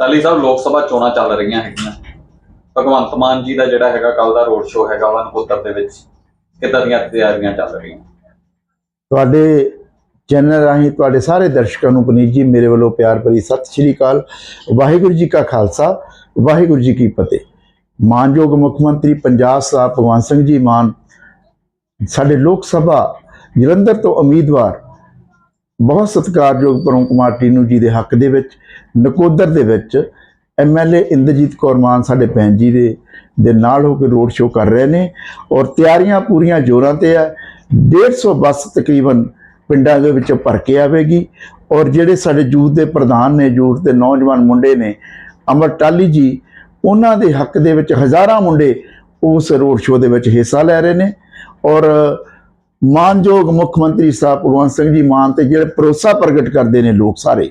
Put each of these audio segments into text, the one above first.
ਟਾਲੀ ਸਾਹਿਬ ਲੋਕ ਸਭਾ ਚੋਣਾਂ ਚੱਲ ਰਹੀਆਂ ਹੈਗੀਆਂ। ਭਗਵੰਤ ਮਾਨ ਜੀ ਦਾ ਜਿਹੜਾ ਹੈਗਾ ਕੱਲ ਦਾ ਰੋਡ ਸ਼ੋਅ ਹੈਗਾ ਵਾ ਨਕੋਦਰ ਦੇ ਵਿੱਚ, ਕਿੱਦਾਂ ਦੀਆਂ ਤਿਆਰੀਆਂ ਚੱਲ ਰਹੀਆਂ? ਤੁਹਾਡੇ ਚੈਨਲ ਰਾਹੀਂ ਤੁਹਾਡੇ ਸਾਰੇ ਦਰਸ਼ਕਾਂ ਨੂੰ ਪਨੀਤ ਜੀ, ਮੇਰੇ ਵੱਲੋਂ ਪਿਆਰ ਭਰੀ ਸਤਿ ਸ਼੍ਰੀ ਅਕਾਲ। ਵਾਹਿਗੁਰੂ ਜੀ ਕਾ ਖਾਲਸਾ, ਵਾਹਿਗੁਰੂ ਜੀ ਕੀ ਫਤਿਹ। ਮਾਨਯੋਗ ਮੁੱਖ ਮੰਤਰੀ ਪੰਜਾਬ ਸਾਹਿਬ ਭਗਵੰਤ ਸਿੰਘ ਜੀ ਮਾਨ, ਸਾਡੇ ਲੋਕ ਸਭਾ ਜਲੰਧਰ ਤੋਂ ਉਮੀਦਵਾਰ ਬਹੁਤ ਸਤਿਕਾਰਯੋਗ ਪਰਮ ਕੁਮਾਰ ਟੀਨੂ ਜੀ ਦੇ ਹੱਕ ਦੇ ਵਿੱਚ, ਨਕੋਦਰ ਦੇ ਵਿੱਚ ਐਮਐਲਏ ਇੰਦਰਜੀਤ ਕੌਰ ਮਾਨ ਸਾਡੇ ਭੈਣ ਜੀ ਦੇ ਦੇ ਨਾਲ ਹੋ ਕੇ ਰੋਡ ਸ਼ੋਅ ਕਰ ਰਹੇ ਨੇ ਔਰ ਤਿਆਰੀਆਂ ਪੂਰੀਆਂ ਜ਼ੋਰਾਂ ਤੇ ਹੈ 150 ਬੱਸ ਤਕਰੀਬਨ ਪਿੰਡਾਂ ਦੇ ਵਿੱਚ ਭਰ ਕੇ ਆਵੇਗੀ ਔਰ ਜਿਹੜੇ ਸਾਡੇ ਯੂਥ ਦੇ ਪ੍ਰਧਾਨ ਨੇ, ਯੂਥ ਦੇ ਨੌਜਵਾਨ ਮੁੰਡੇ ਨੇ, ਅਮਰ ਟਾਲੀ ਜੀ, ਉਹਨਾਂ ਦੇ ਹੱਕ ਦੇ ਵਿੱਚ ਹਜ਼ਾਰਾਂ ਮੁੰਡੇ ਉਸ ਰੋਡ ਸ਼ੋਅ ਦੇ ਵਿੱਚ ਹਿੱਸਾ ਲੈ ਰਹੇ ਨੇ ਔਰ ਮਾਨਯੋਗ ਮੁੱਖ ਮੰਤਰੀ ਸਾਹਿਬ ਭਗਵੰਤ ਸਿੰਘ ਜੀ ਮਾਨ ਤੇ ਜਿਹੜੇ ਭਰੋਸਾ ਪ੍ਰਗਟ ਕਰਦੇ ਨੇ ਲੋਕ ਸਾਰੇ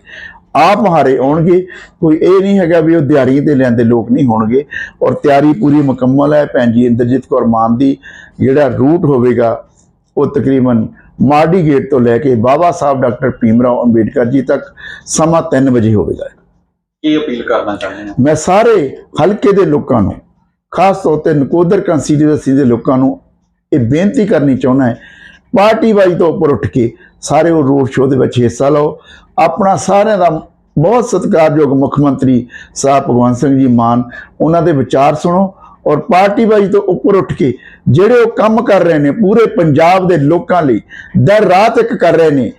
ਆਪ ਹਾਰੇ ਆਉਣਗੇ ਕੋਈ ਇਹ ਨਹੀਂ ਹੈਗਾ ਵੀ ਉਹ ਦਿਹਾੜੀ ਤੇ ਲੈਂਦੇ ਲੋਕ ਨਹੀਂ ਹੋਣਗੇ ਔਰ ਤਿਆਰੀ ਪੂਰੀ ਮੁਕੰਮਲ ਹੈ ਭੈਣ ਜੀ ਇੰਦਰਜੀਤ ਕੌਰ ਮਾਨ ਦੀ ਜਿਹੜਾ ਰੂਟ ਹੋਵੇਗਾ ਉਹ ਤਕਰੀਬਨ ਮਾਰਡੀ ਗੇਟ ਤੋਂ ਲੈ ਕੇ ਬਾਬਾ ਸਾਹਿਬ ਡਾਕਟਰ ਭੀਮਰਾਓ ਅੰਬੇਡਕਰ ਜੀ ਤੱਕ ਸਮਾਂ 3 ਵਜੇ ਹੋਵੇਗਾ। ਕੀ ਅਪੀਲ ਕਰਨਾ ਚਾਹੁੰਦੇ ਹੋ? ਮੈਂ ਸਾਰੇ ਹਲਕੇ ਦੇ ਲੋਕਾਂ ਨੂੰ ਖਾਸ ਤੌਰ ਤੇ ਨਕੋਦਰ ਕੰਸਟੀਟਿਊਂਸੀ ਦੇ ਲੋਕਾਂ ਨੂੰ ਇਹ ਬੇਨਤੀ ਕਰਨੀ ਚਾਹੁੰਦਾ ਹੈ ਪਾਰਟੀ ਵਾਈ ਤੋਂ ਉੱਪਰ ਉੱਠ ਕੇ ਸਾਰੇ ਉਹ ਰੋਡ ਸ਼ੋਅ ਦੇ ਵਿੱਚ ਹਿੱਸਾ ਲਓ। ਆਪਣਾ ਸਾਰਿਆਂ ਦਾ ਬਹੁਤ ਸਤਿਕਾਰਯੋਗ ਮੁੱਖ ਮੰਤਰੀ ਸਾਹਿਬ ਭਗਵੰਤ ਸਿੰਘ ਜੀ ਮਾਨ, ਉਹਨਾਂ ਦੇ ਵਿਚਾਰ ਸੁਣੋ ਔਰ ਪਾਰਟੀ ਵਾਈ ਤੋਂ ਉੱਪਰ ਉੱਠ ਕੇ ਜਿਹੜੇ ਉਹ ਕੰਮ ਕਰ ਰਹੇ ਨੇ, ਪੂਰੇ ਪੰਜਾਬ ਦੇ ਲੋਕਾਂ ਲਈ ਦਰ ਰਾਤ ਇੱਕ ਕਰ ਰਹੇ ਨੇ,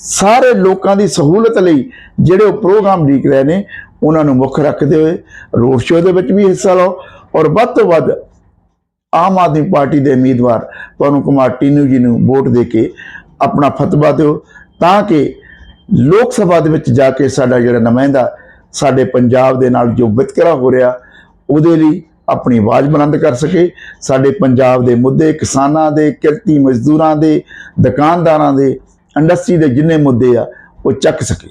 ਸਾਰੇ ਲੋਕਾਂ ਦੀ ਸਹੂਲਤ ਲਈ ਜਿਹੜੇ ਉਹ ਪ੍ਰੋਗਰਾਮ ਲੀਕ ਰਹੇ ਨੇ, ਉਹਨਾਂ ਨੂੰ ਮੁੱਖ ਰੱਖਦੇ ਹੋਏ ਰੋਡ ਸ਼ੋਅ ਦੇ ਵਿੱਚ ਵੀ ਹਿੱਸਾ ਲਓ ਔਰ ਵੱਧ ਤੋਂ ਵੱਧ ਆਮ ਆਦਮੀ ਪਾਰਟੀ ਦੇ ਉਮੀਦਵਾਰ ਪਵਨ ਕੁਮਾਰ ਟੀਨੂ ਜੀ ਨੂੰ ਵੋਟ ਦੇ ਕੇ ਆਪਣਾ ਫਤਵਾ ਦਿਓ, ਤਾਂ ਕਿ ਲੋਕ ਸਭਾ ਦੇ ਵਿੱਚ ਜਾ ਕੇ ਸਾਡਾ ਜਿਹੜਾ ਨੁਮਾਇੰਦਾ ਸਾਡੇ ਪੰਜਾਬ ਦੇ ਨਾਲ ਜੋ ਵਿਤਕਰਾ ਹੋ ਰਿਹਾ, ਉਹਦੇ ਲਈ ਆਪਣੀ ਆਵਾਜ਼ ਬੁਲੰਦ ਕਰ ਸਕੇ। ਸਾਡੇ ਪੰਜਾਬ ਦੇ ਮੁੱਦੇ ਕਿਸਾਨਾਂ ਦੇ, ਕਿਰਤੀ ਮਜ਼ਦੂਰਾਂ ਦੇ, ਦੁਕਾਨਦਾਰਾਂ ਦੇ, ਇੰਡਸਟਰੀ ਦੇ ਜਿੰਨੇ ਮੁੱਦੇ ਆ, ਉਹ ਚੱਕ ਸਕੇ।